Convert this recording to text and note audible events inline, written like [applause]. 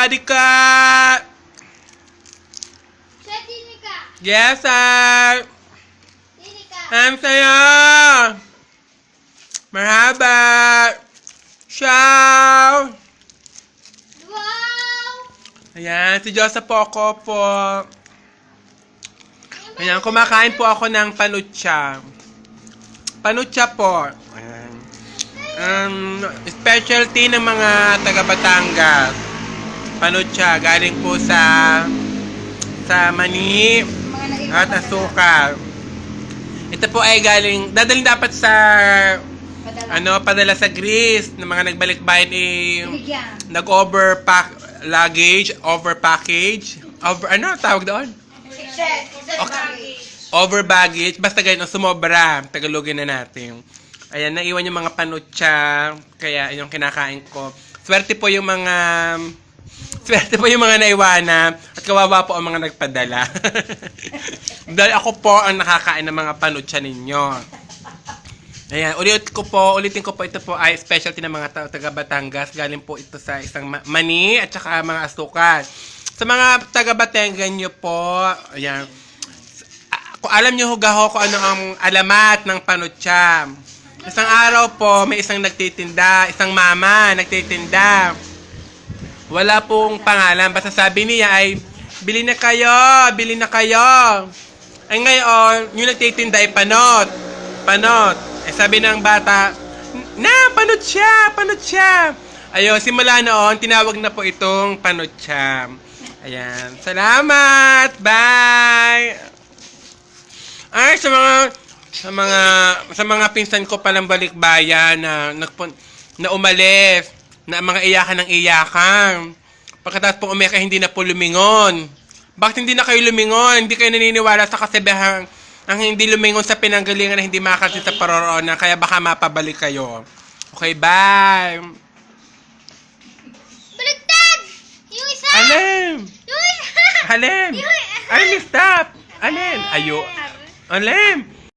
body ka. Yes, sir! I'm sa'yo! Marhaba! Ciao! Wow! Ayan, si Joseph po ako po. Ayan, kumakain po ako ng panucha. Panucha po. Ayan. Um, specialty ng mga taga Panucha, galing po sa sa mani at asukal. Ito po ay galing, dadaling dapat sa Padala. ano, padala sa Greece ng mga nagbalikbayan eh, Binigyan. nag-overpack luggage, over package, over ano tawag doon? Okay. Over baggage, basta ganyan, sumobra, tagalogin na natin. Ayan, naiwan yung mga panutsa, kaya yung kinakain ko. Swerte po yung mga, swerte po yung mga naiwana, at kawawa po ang mga nagpadala. [laughs] Dahil ako po ang nakakain ng mga panutsa ninyo. Ayan, ulit ko po, ulitin ko po ito po ay specialty ng mga ta- taga Batangas. Galing po ito sa isang ma- mani at saka mga asukal. Sa mga taga Batangan nyo po, ayan, kung alam nyo hugaho kung ano ang alamat ng panutsa. Isang araw po, may isang nagtitinda, isang mama nagtitinda. Wala pong pangalan, basta sabi niya ay, bili na kayo, bili na kayo. Ay ngayon, yung nagtitinda ay panot. Panot. Eh sabi ng bata, na, panot siya, panot siya. Ayun, simula noon, tinawag na po itong panot siya. Ayan. Salamat! Bye! Ay, sa mga sa mga sa mga pinsan ko palang balikbayan na nagpun, na umalis, na mga iyakan ng iyakan. Pagkatapos pong umiyak ay hindi na po lumingon. Bakit hindi na kayo lumingon? Hindi kayo naniniwala sa kasabihang ang hindi lumingon sa pinanggalingan na hindi makakasi sa paroroonan, kaya baka mapabalik kayo. Okay, bye! Baligtad! Yung isa! Alin? Yung isa! Alin? Yung- Alin, stop! Alin? Ayo. Alin?